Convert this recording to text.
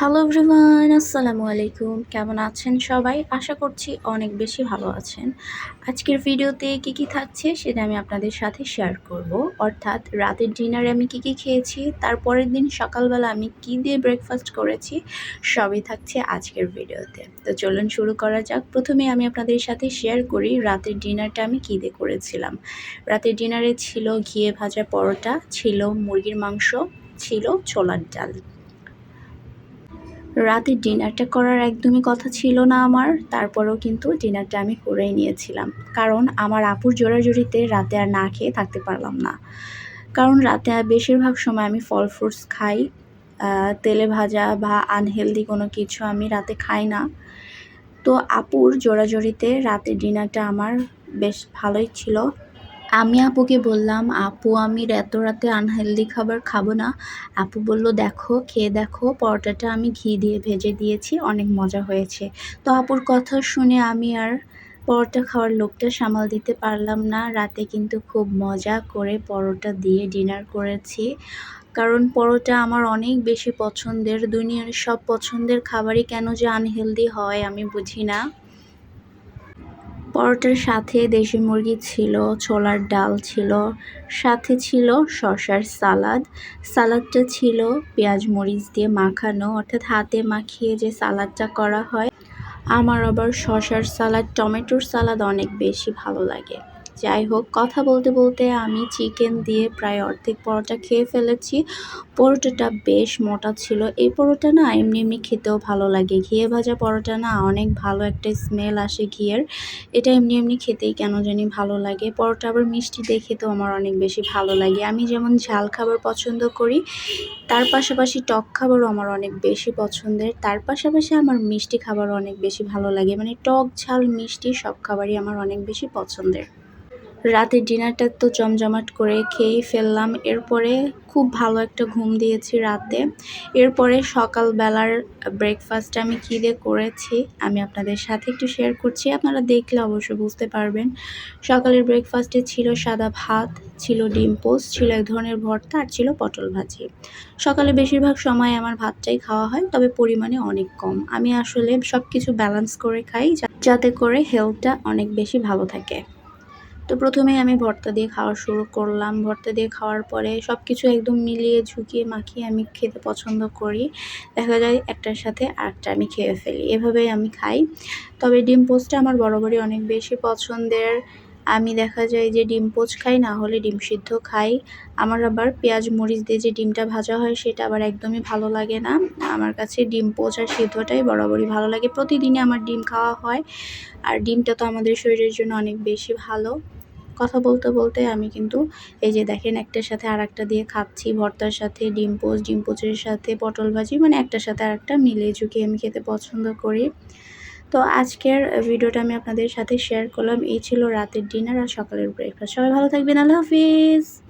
Hello everyone আসসালামু আলাইকুম। কেমন আছেন সবাই? আশা করছি অনেক বেশি ভালো আছেন। আজকের ভিডিওতে কি কি থাকছে সেটা আমি আপনাদের সাথে শেয়ার করব। অর্থাৎ রাতের ডিনারে আমি কি কি খেয়েছি তারপরের দিন সকালবেলা আমি কি দিয়ে ব্রেকফাস্ট করেছি, সবই থাকছে আজকের ভিডিওতে। তো চলুন শুরু করা যাক। প্রথমে আমি আপনাদের সাথে শেয়ার করি রাতের ডিনারটা আমি কী দিয়ে করেছিলাম। রাতের ডিনারে ছিল ঘিয়ে ভাজা পরোটা, ছিল মুরগির মাংস, ছিল ছোলার ডাল। রাতে ডিনারটা করার একদমই কথা ছিল না আমার, তারপরেও কিন্তু ডিনারটা আমি করেই নিয়েছিলাম। কারণ আমার আপুর জোড়াজুড়িতে রাতে আর না খেয়ে থাকতে পারলাম না। কারণ রাতে বেশিরভাগ সময় আমি ফল ফ্রুটস খাই তেলে ভাজা বা আনহেলদি কোনো কিছু আমি রাতে খাই না। তো আপুর জোড়াজোড়িতে রাতে ডিনারটা আমার বেশ ভালোই ছিল। আমি আপুকে বললাম, আপু, আমি এত রাতে আনহেলদি খাবার খাব না। আপু বলল, দেখো, খেয়ে দেখো, পরোটাটা আমি ঘি দিয়ে ভেজে দিয়েছি, অনেক মজা হয়েছে। তো আপুর কথা শুনে আমি আর পরোটা খাওয়ার লোকটা সামাল দিতে পারলাম না। রাতে কিন্তু খুব মজা করে পরোটা দিয়ে ডিনার করেছি। কারণ পরোটা আমার অনেক বেশি পছন্দের, দুনিয়ার সব পছন্দের খাবারই কেন যে আনহেলদি হয় আমি বুঝি না। পরোটার সাথে দেশি মুরগি ছিল, ছোলার ডাল ছিল, সাথে ছিল শশার সালাদ। সালাদটা ছিল পেঁয়াজ মরিচ দিয়ে মাখানো, অর্থাৎ হাতে মাখিয়ে যে সালাদটা করা হয়। আমার আবার শশার সালাদ, টমেটোর সালাদ অনেক বেশি ভালো লাগে। যাই হোক, কথা বলতে বলতে আমি চিকেন দিয়ে প্রায় অর্ধেক পরোটা খেয়ে ফেলেছি। পরোটাটা বেশ মোটা ছিল। এই পরোটা না এমনি এমনি খেতেও ভালো লাগে। ঘিয়ে ভাজা পরোটা না অনেক ভালো একটা স্মেল আসে ঘিয়ের। এটা এমনি এমনি খেতেই কেন জানি ভালো লাগে। পরোটা আবার মিষ্টি দেখে তো আমার অনেক বেশি ভালো লাগে। আমি যেমন ঝাল খাবার পছন্দ করি, তার পাশাপাশি টক খাবারও আমার অনেক বেশি পছন্দের। তার পাশাপাশি আমার মিষ্টি খাবারও অনেক বেশি ভালো লাগে। মানে টক, ঝাল, মিষ্টি সব খাবারই আমার অনেক বেশি পছন্দের। রাতের ডিনারটা তো জমজমাট করে খেয়েই ফেললাম। এরপরে খুব ভালো একটা ঘুম দিয়েছি রাতে। এরপরে সকালবেলার ব্রেকফাস্ট আমি কী দিয়ে করেছি, আমি আপনাদের সাথে একটু শেয়ার করছি। আপনারা দেখলে অবশ্য বুঝতে পারবেন। সকালের ব্রেকফাস্টে ছিল সাদা ভাত, ছিল ডিম পোস্ট ছিল এক ধরনের ভর্তা আর ছিল পটল ভাজি। সকালে বেশিরভাগ সময় আমার ভাতটাই খাওয়া হয়, তবে পরিমাণে অনেক কম। আমি আসলে সব কিছু ব্যালেন্স করে খাই যাতে করে হেলথটা অনেক বেশি ভালো থাকে। তো প্রথমেই আমি ভর্তা দিয়ে খাওয়া শুরু করলাম। ভর্তা দিয়ে খাওয়ার পরে সব কিছু একদম মিলিয়ে ঝুঁকিয়ে মাখিয়ে আমি খেতে পছন্দ করি। দেখা যায় একটার সাথে আরেকটা আমি খেয়ে ফেলি। এভাবেই আমি খাই। তবে ডিম পোস্টটা আমার বরাবরই অনেক বেশি পছন্দের। আমি দেখা যায় যে ডিম পোচ খাই, না হলে ডিম সিদ্ধ খাই। আমার আবার পেঁয়াজ, মরিচ দিয়ে যে ডিমটা ভাজা হয়, সেটা আবার একদমই ভালো লাগে না। আমার কাছে ডিম পোচ আর সিদ্ধটাই বরাবরই ভালো লাগে। প্রতিদিনই আমার ডিম খাওয়া হয়। আর ডিমটা তো আমাদের শরীরের জন্য অনেক বেশি ভালো। কথা বলতে বলতে আমি কিন্তু এই যে দেখেন একটার সাথে আর একটা দিয়ে খাচ্ছি, ভর্তার সাথে ডিম পোচ, ডিম পোচের সাথে পটল ভাজি মানে একটার সাথে আর একটা মিলে ঝুঁকিয়ে আমি খেতে পছন্দ করি। তো আজকের ভিডিওটা আমি আপনাদের সাথে শেয়ার করলাম। এই ছিল রাতের ডিনার আর সকালের ব্রেকফাস্ট সবাই ভালো থাকবেন। আল্লাহ হাফিজ।